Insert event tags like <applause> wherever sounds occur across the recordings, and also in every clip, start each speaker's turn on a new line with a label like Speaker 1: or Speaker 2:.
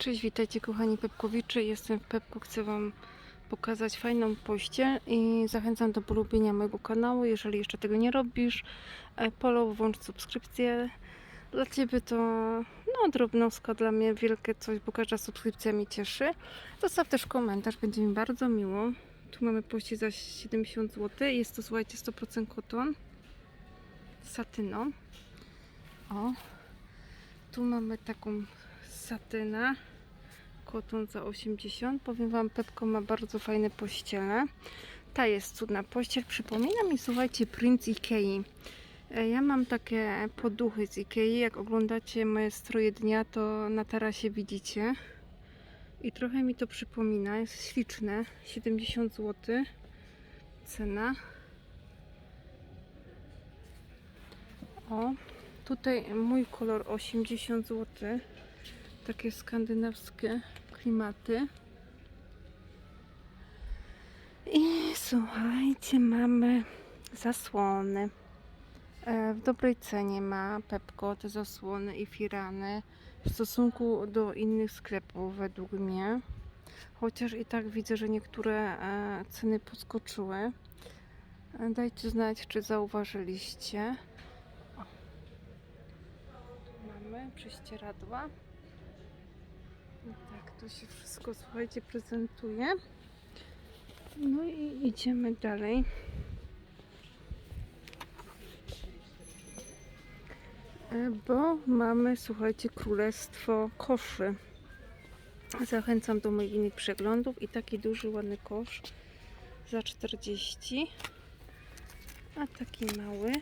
Speaker 1: Cześć, witajcie kochani Pepkowicze. Jestem w Pepku, chcę Wam pokazać fajną pościel i zachęcam do polubienia mojego kanału. Jeżeli jeszcze tego nie robisz, e, polub, włącz subskrypcję. Dla Ciebie to no, drobnostka, dla mnie wielkie coś, bo każda subskrypcja mi cieszy. Zostaw też komentarz, będzie mi bardzo miło. Tu mamy pościel za 70 zł. Jest to, słuchajcie, 100% koton. Satyną. O. Tu mamy taką satynę koton za 80. Powiem Wam, Pepko ma bardzo fajne pościele. Ta jest cudna pościel. Przypomina mi, słuchajcie, Prince Ikei. E, Ja mam takie poduchy z Ikei. Jak oglądacie moje stroje dnia, to na tarasie widzicie. I trochę mi to przypomina. Jest śliczne. 70 zł. Cena. O, tutaj mój kolor 80 zł takie skandynawskie klimaty. I słuchajcie, mamy zasłony. E, W dobrej cenie ma Pepko te zasłony i firany w stosunku do innych sklepów według mnie. Chociaż i tak widzę, że niektóre e, ceny podskoczyły. E, Dajcie znać, czy zauważyliście. O. Mamy prześcieradła. To się wszystko, słuchajcie, prezentuje. No i idziemy dalej. E, Bo mamy, słuchajcie, królestwo koszy. Zachęcam do moich innych przeglądów i taki duży, ładny kosz za 40. A taki mały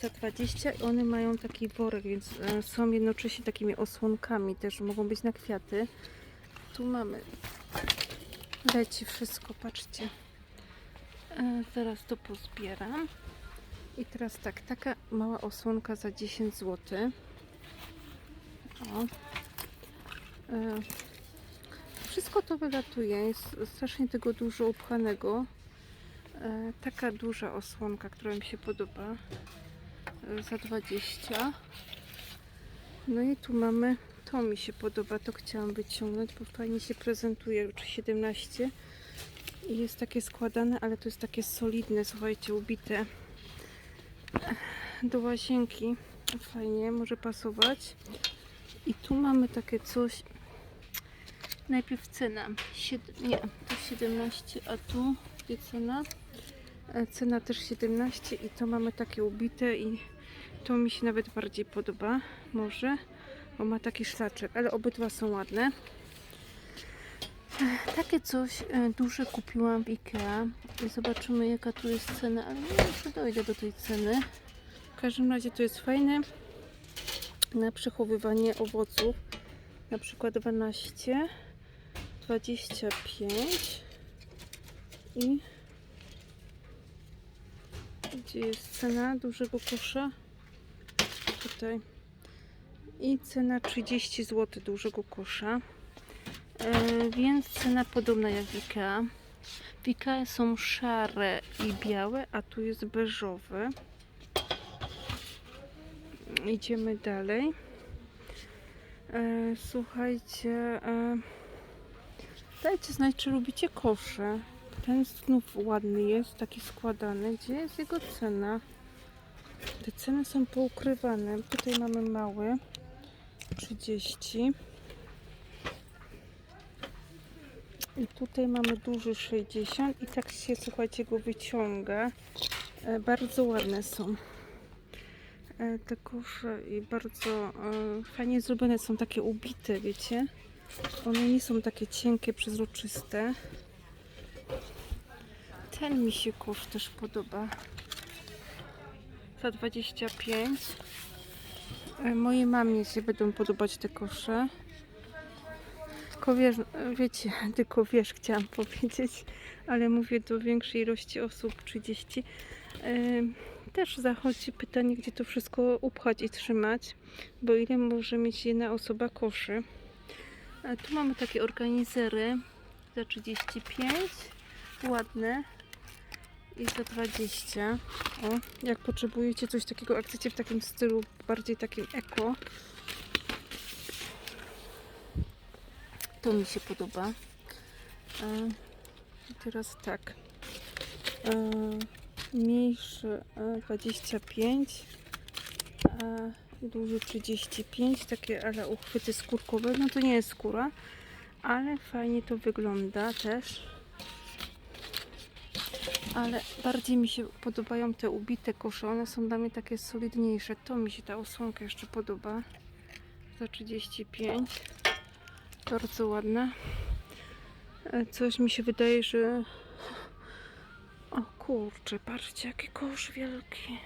Speaker 1: za 20 i one mają taki worek, więc e, są jednocześnie takimi osłonkami też, mogą być na kwiaty. Tu mamy, leci wszystko, patrzcie. E, Zaraz to pozbieram. I teraz tak, taka mała osłonka za 10 zł. O. E, Wszystko to wylatuje, jest strasznie tego dużo upchanego. Taka duża osłonka, która mi się podoba za 20. No i tu mamy, to mi się podoba, to chciałam wyciągnąć, bo fajnie się prezentuje, czy 17. I jest takie składane, ale to jest takie solidne, słuchajcie, ubite do łazienki. Fajnie, może pasować. I tu mamy takie coś, najpierw cena, Sied... nie, to 17, a tu gdzie cena? E, Cena też 17 i to mamy takie ubite i to mi się nawet bardziej podoba. Może, bo ma taki szlaczek, ale obydwa są ładne. E, Takie coś e, duże kupiłam w Ikea. Zobaczymy jaka tu jest cena, ale nie czy dojdę do tej ceny. W każdym razie to jest fajne na przechowywanie owoców. Na przykład 12, 25 i gdzie jest cena dużego kosza? Tutaj. I cena 30 zł dużego kosza. E, więc cena podobna jak w Ikea. W Ikea są szare i białe, a tu jest beżowy. Idziemy dalej. E, słuchajcie, e, dajcie znać, czy lubicie kosze. Ten znów ładny jest, taki składany. Gdzie jest jego cena? Te ceny są poukrywane. Tutaj mamy mały 30. I tutaj mamy duży 60 i tak się słuchajcie go wyciąga. E, bardzo ładne są e, te kosze i bardzo e, fajnie zrobione są takie ubite, wiecie. One nie są takie cienkie, przezroczyste. Ten mi się kosz też podoba. Za 25. E, Mojej mamie się będą podobać te kosze. Tylko wiesz, wiecie, <laughs> tylko wiesz, chciałam <laughs> powiedzieć, ale mówię do większej ilości osób, 30. E, Też zachodzi pytanie, gdzie to wszystko upchać i trzymać, bo ile może mieć jedna osoba koszy. A tu mamy takie organizery za 35, ładne i za 20. O, jak potrzebujecie coś takiego, jak chcecie w takim stylu bardziej takim eko, To mi się podoba. E, teraz tak. E, mniejszy e, 25, a duży 35. Takie ale uchwyty skórkowe. No to nie jest skóra, ale fajnie to wygląda też. Ale bardziej mi się podobają te ubite kosze. One są dla mnie takie solidniejsze. To mi się ta osłonka jeszcze podoba. Za 35. Bardzo ładna. E, Coś mi się wydaje, że... O kurczę, patrzcie jaki kosz wielki.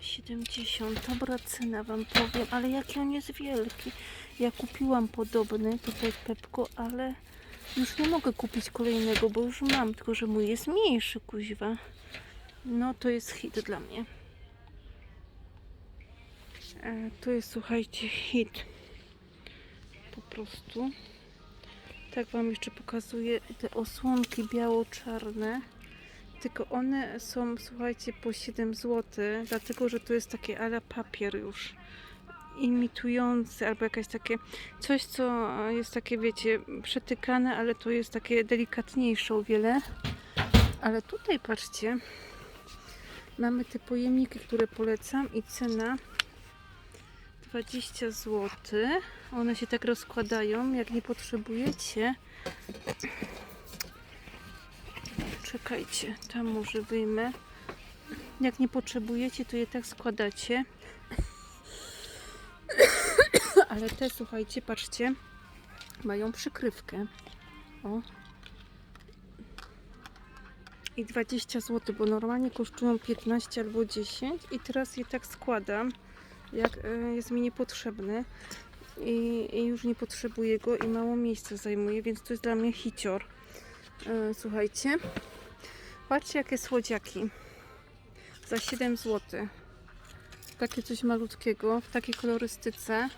Speaker 1: 70. Dobra cena wam powiem, ale jaki on jest wielki. Ja kupiłam podobny tutaj Pepko, ale już nie mogę kupić kolejnego, bo już mam, tylko że mój jest mniejszy, kuźwa. No to jest hit dla mnie. E, to jest, słuchajcie, hit. Po prostu. Tak Wam jeszcze pokazuję te osłonki biało-czarne. Tylko one są, słuchajcie, po 7 zł, dlatego że to jest takie ala papier już imitujący, albo jakieś takie coś, co jest takie, wiecie, przetykane, ale to jest takie delikatniejsze o wiele. Ale tutaj patrzcie, mamy te pojemniki, które polecam i cena 20 zł. One się tak rozkładają, jak nie potrzebujecie. Czekajcie, tam może wyjmę. Jak nie potrzebujecie, to je tak składacie. Ale te, słuchajcie, patrzcie, mają przykrywkę. O. I 20 zł, bo normalnie kosztują 15 albo 10 i teraz je tak składam, jak e, jest mi niepotrzebny i, i już nie potrzebuję go i mało miejsca zajmuje, więc to jest dla mnie hicior. E, Słuchajcie, patrzcie jakie słodziaki za 7 zł. Takie coś malutkiego, w takiej kolorystyce.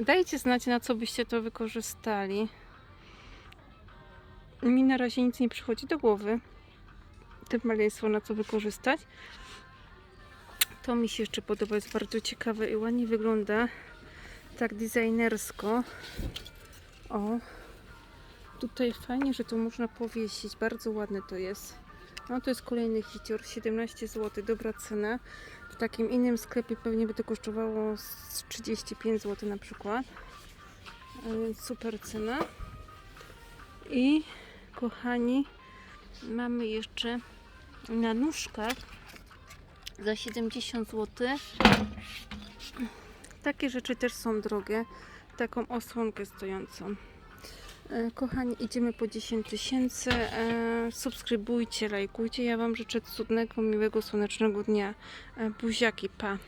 Speaker 1: Dajcie znać, na co byście to wykorzystali. Mi na razie nic nie przychodzi do głowy. Te maleństwo na co wykorzystać. To mi się jeszcze podoba, jest bardzo ciekawe i ładnie wygląda. Tak designersko. O. Tutaj fajnie, że to można powiesić. Bardzo ładne to jest. No to jest kolejny hicior, 17 zł, dobra cena. W takim innym sklepie pewnie by to kosztowało z 35 zł na przykład. Więc super cena. I kochani, mamy jeszcze na nóżkach za 70 zł. Takie rzeczy też są drogie. Taką osłonkę stojącą. E, Kochani, idziemy po 10 tysięcy. E, Subskrybujcie, lajkujcie. Ja Wam życzę cudnego, miłego, słonecznego dnia. E, Buziaki, pa.